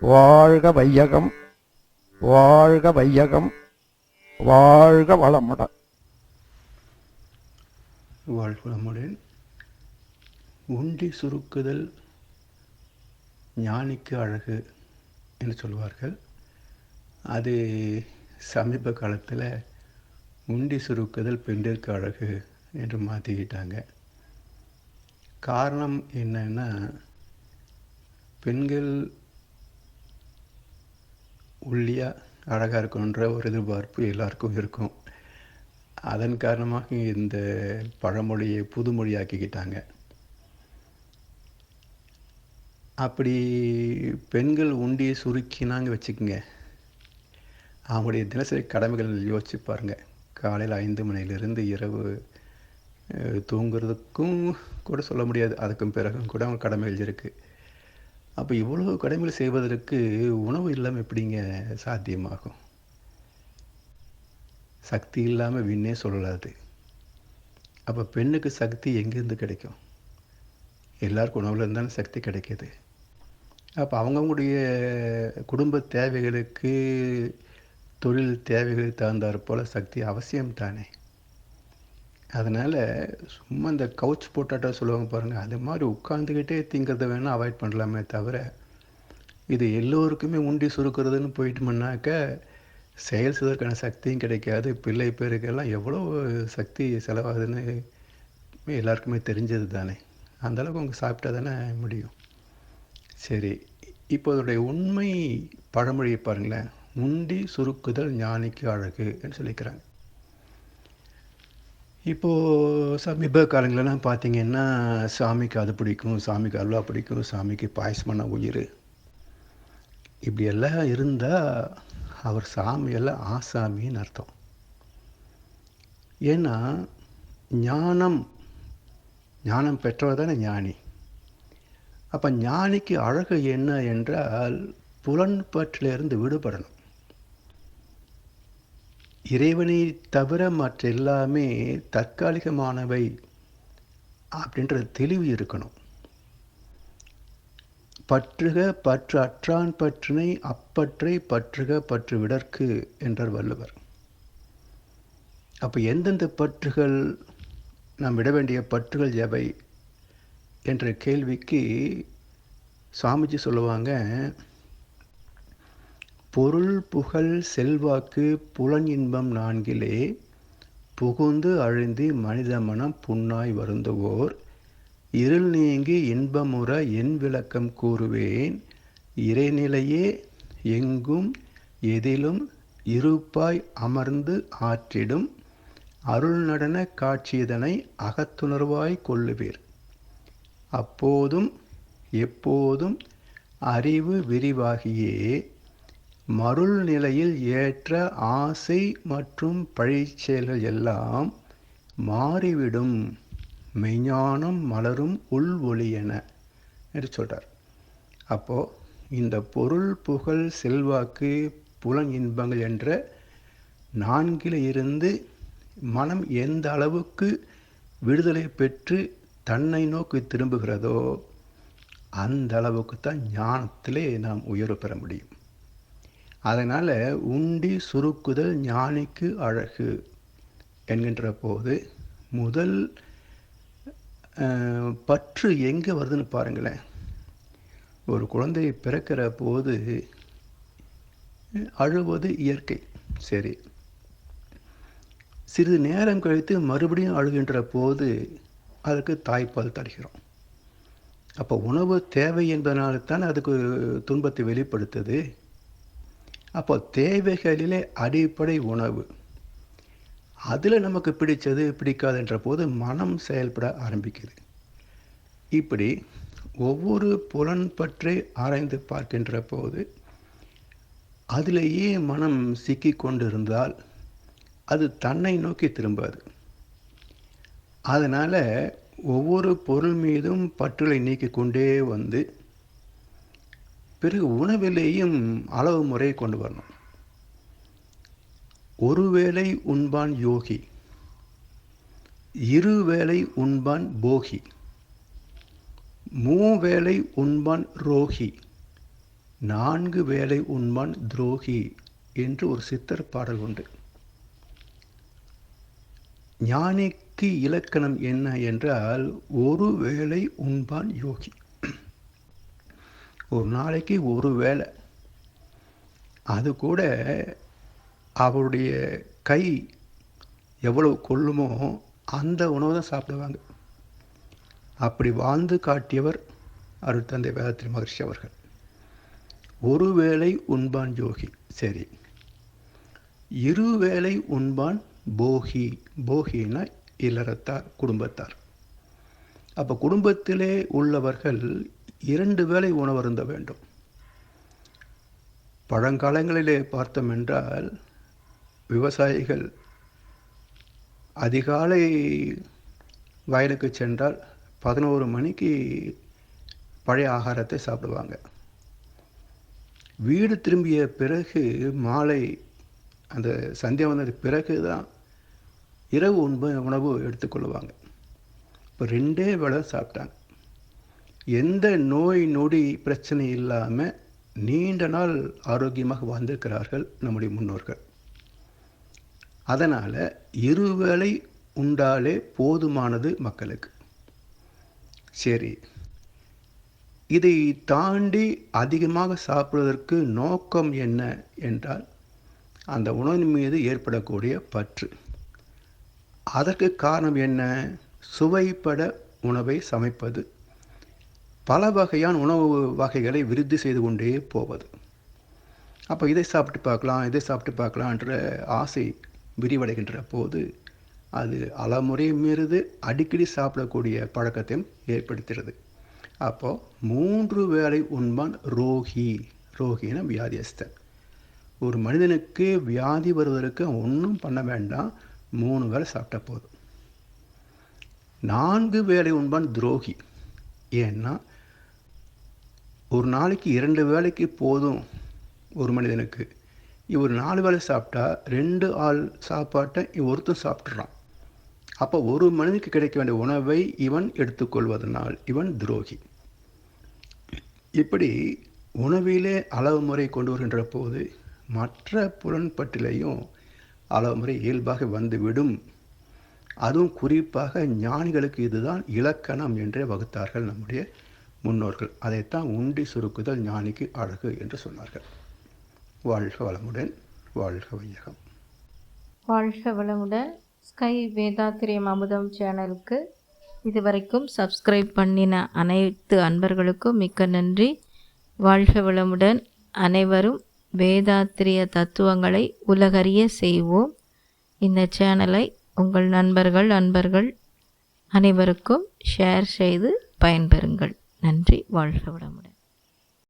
வாழ்க வையகம் வாழ்க வையகம் வாழ்க வளமுடன். வாழ்வளமுடன் உண்டி சுருக்குதல் ஞானிக்கு அழகு என்று சொல்வார்கள். அது சமீப காலத்தில் உண்டி சுருக்குதல் பெண்டிற்கு அழகு என்று மாற்றிக்கிட்டாங்க காரணம் என்னன்னா பெண்கள் ஒல்லியாக அழகாக இருக்கணுன்ற ஒரு எதிர்பார்ப்பு எல்லாருக்கும் இருக்கும். அதன் காரணமாக இந்த பழமொழியை புதுமொழியாக்கிக்கிட்டாங்க. அப்படி பெண்கள் உண்டியை சுருக்கினாங்க வச்சுக்கோங்க. அவங்களுடைய தினசரி கடமைகள் யோசிச்சு பாருங்கள் காலையில் ஐந்து மணிலிருந்து இரவு தூங்குறதுக்கும் கூட சொல்ல முடியாது. அதுக்கும் பிறகும் கூட அவங்க கடமைகள் இருக்குது அப்போ இவ்வளோ கடமைகள் செய்வதற்கு உணவு இல்லாமல் எப்படிங்க சாத்தியமாகும்? சக்தி இல்லாமல் விண்ணே சொல்லலாது. அப்போ பெண்ணுக்கு சக்தி எங்கேருந்து கிடைக்கும்? எல்லாருக்கும் உணவுலேருந்து தானே சக்தி கிடைக்கிது. அப்போ அவங்கவுங்களுடைய குடும்ப தேவைகளுக்கு தொழில் தேவைகளுக்கு தகுந்தாற் போல் சக்தி அவசியம் தானே? அதனால் சும்மா இந்த கவுச் போட்டாட்டா சொல்லுவாங்க பாருங்கள் அது மாதிரி உட்காந்துக்கிட்டே திங்கிறத வேணால் அவாய்ட் பண்ணலாமே தவிர இது எல்லோருக்குமே உண்டி சுருக்கிறதுன்னு போயிட்டோம்னாக்க செயல் செய்வதற்கான சக்தியும் கிடைக்காது பிள்ளை பேருக்கெல்லாம் எவ்வளோ சக்தி செலவாகுதுன்னு எல்லாருக்குமே தெரிஞ்சது தானே அந்த அளவுக்கு அவங்க சாப்பிட்டா தானே முடியும். சரி இப்போ அதோடைய உண்மை பழமொழியை பாருங்களேன். உண்டி சுருக்குதல் ஞானிக்கு அழகுன்னு சொல்லிக்கிறாங்க. இப்போது சமீப காலங்களெல்லாம் பார்த்தீங்கன்னா சாமிக்கு அது பிடிக்கும் சாமிக்கு அல்வா பிடிக்கும் சாமிக்கு பாயசமான உயிர். இப்படியெல்லாம் இருந்தால் அவர் சாமியெல்லாம் ஆசாமின்னு அர்த்தம். ஏன்னா ஞானம் ஞானம் பெற்றவர் தானே ஞானி. அப்போ ஞானிக்கு அழகு என்ன என்றால் புலன்பற்றிலிருந்து விடுபடணும். இறைவனை தவிர மற்ற எல்லாமே தற்காலிகமானவை அப்படின்ற தெளிவு இருக்கணும். பற்றுக பற்று அற்றான் பற்றினை அப்பற்றை பற்றுக பற்று விடற்கு என்றார் வள்ளுவர். அப்போ எந்தெந்த பற்றுகள் நாம் விட வேண்டிய பற்றுகள் எவை என்ற கேள்விக்கு சுவாமிஜி சொல்லுவாங்க பொருள் புகழ் செல்வாக்கு புலன் இன்பம் நான்கிலே புகுந்து அழிந்து மனித மனம் புண்ணாய் வருந்துவோர். இருள் நீங்கி இன்பமுற என் விளக்கம் கூறுவேன். இறைநிலையே எங்கும் எதிலும் இருப்பாய் அமர்ந்து ஆற்றிடும். அருள் நடன காட்சியதனை அகத்துணர்வாய் கொள்ளுவீர். அப்போதும் எப்போதும் அறிவு விரிவாகியே மருள் நிலையில் ஏற்ற ஆசை மற்றும் பழிச்செயல்கள் எல்லாம் மாறிவிடும். மெய்ஞானம் மலரும் உள் ஒளியென என்று சொல்கிறார் அப்போது இந்த பொருள் புகழ் செல்வாக்கு புலன் இன்பங்கள் என்ற நான்கில் இருந்து மனம் எந்த அளவுக்கு விடுதலை பெற்று தன்னை நோக்கி திரும்புகிறதோ அந்த அளவுக்கு தான் ஞானத்திலே நாம் உயர்வு பெற முடியும். அதனால் உண்டி சுருக்குதல் ஞானிக்கு அழகு என்கின்ற போது முதல் பற்று எங்கே வருதுன்னு பாருங்களேன். ஒரு குழந்தை பிறக்கிற போது அழுவது இயற்கை. சரி. சிறிது நேரம் கழித்து மறுபடியும் அழுகின்ற போது அதுக்கு தாய்ப்பால் தருகிறோம். அப்போ உணவு தேவை என்பதனால்தான் அதுக்கு துன்பத்தை வெளிப்படுத்துது. அப்போ தேவைகளிலே அடிப்படை உணவு. அதில் நமக்கு பிடிச்சது பிடிக்காதுன்ற போது மனம் செயல்பட ஆரம்பிக்குது. இப்படி ஒவ்வொரு புலன் பற்றி ஆராய்ந்து பார்க்கின்ற போது அதிலேயே மனம் சிக்கி கொண்டிருந்தால் அது தன்னை நோக்கி திரும்பாது. அதனால் ஒவ்வொரு பொருள் மீதும் பற்றுகளை நீக்கி கொண்டே வந்து பிறகு உணவிலேயும் அளவு முறையை கொண்டு வரணும். ஒருவேளை உண்பான் யோகி இருவேளை உண்பான் போகி மூவேளை உண்பான் ரோகி நான்கு வேளை உண்பான் துரோகி என்று ஒரு சித்தர் பாடல் உண்டு. ஞானிக்கு இலக்கணம் என்ன என்றால் ஒரு வேளை உண்பான் யோகி. ஒரு நாளைக்கு ஒரு வேளை. அது கூட அவருடைய கை எவ்வளவு கொள்ளுமோ அந்த உணவு தான் சாப்பிடுவாங்க. அப்படி வாழ்ந்து காட்டியவர் அருட்தந்தை வேதத்திரி மகர்ஷி அவர்கள். ஒருவேளை உண்பான் ஜோகி. சரி. இருவேளை உண்பான் போகி. போகினா இல்லறத்தார் குடும்பத்தார். அப்போ குடும்பத்திலே உள்ளவர்கள் இரண்டு வேளை உணவருந்த வேண்டும். பழங்காலங்களிலே பார்த்தோம் என்றால் விவசாயிகள் அதிகாலை வயலுக்கு சென்றால் பதினோரு மணிக்கு பழைய ஆகாரத்தை சாப்பிடுவாங்க. வீடு திரும்பிய பிறகு மாலை அந்த சந்தியா வந்தது பிறகு தான் இரவு உண்பு உணவு எடுத்துக்கொள்வாங்க. இப்போ ரெண்டே வேளை சாப்பிட்டாங்க. எந்த நோய் நொடி பிரச்சனை இல்லாமல் நீண்ட நாள் ஆரோக்கியமாக வாழ்ந்திருக்கிறார்கள் நம்முடைய முன்னோர்கள். அதனால் இருவேளை உண்டாலே போதுமானது மக்களுக்கு. சரி இதை தாண்டி அதிகமாக சாப்பிடுவதற்கு நோக்கம் என்ன என்றால் அந்த உணவின் மீது ஏற்படக்கூடிய பற்று. அதற்கு காரணம் என்ன? சுவைப்பட உணவை சமைப்பது. பல வகையான உணவு வகைகளை விருத்தி செய்து கொண்டே போவது. அப்போ இதை சாப்பிட்டு பார்க்கலாம் இதை சாப்பிட்டு பார்க்கலான்ற ஆசை விரிவடைகின்ற போது அது அலமுறை மீறுது அடிக்கடி சாப்பிடக்கூடிய பழக்கத்தையும் ஏற்படுத்துகிறது. அப்போது மூன்று வேளை உண்பான் ரோகி ரோகின வியாதியஸ்தன் ஒரு மனிதனுக்கு வியாதி வருவதற்கு ஒன்றும் பண்ண வேண்டாம் மூணு வேளை சாப்பிட்டா போதும். நான்கு வேளை உண்பான் துரோகி. ஏன்னா ஒரு நாளைக்கு இரண்டு வேளைக்கு போதும் ஒரு மனிதனுக்கு. இவர் நாலு வேளை சாப்பிட்டா ரெண்டு ஆள் சாப்பாட்டை ஒருத்தன் சாப்பிட்றான் அப்போ ஒரு மனிதனுக்கு கிடைக்க வேண்டிய உணவை இவன் எடுத்துக்கொள்வதனால் இவன் துரோகி. இப்படி உணவிலே அளவு முறை கொண்டு வருகின்ற போது மற்ற புலன்பட்டிலையும் அளவு முறை இயல்பாக வந்துவிடும். அதுவும் குறிப்பாக ஞானிகளுக்கு இதுதான் இலக்கணம் என்றே வகுத்தார்கள் நம்முடைய முன்னோர்கள். அதைத்தான் உண்டி சுருக்குதல் ஞானிக்கு அழகு என்று சொன்னார்கள். வாழ்க வளமுடன் வாழ்க வையகம். வாழ்க வளமுடன் ஸ்கை வேதாத்திரியம் அமுதம் சேனலுக்கு இதுவரைக்கும் சப்ஸ்கிரைப் பண்ணின அனைத்து அன்பர்களுக்கும் மிக்க நன்றி. வாழ்க வளமுடன் அனைவரும் வேதாத்திரிய தத்துவங்களை உலகறிய செய்வோம். இந்த சேனலை உங்கள் நண்பர்கள் அன்பர்கள் அனைவருக்கும் ஷேர் செய்து பயன்பெறுங்கள். நன்றி. வாழ்க வளமுடன்.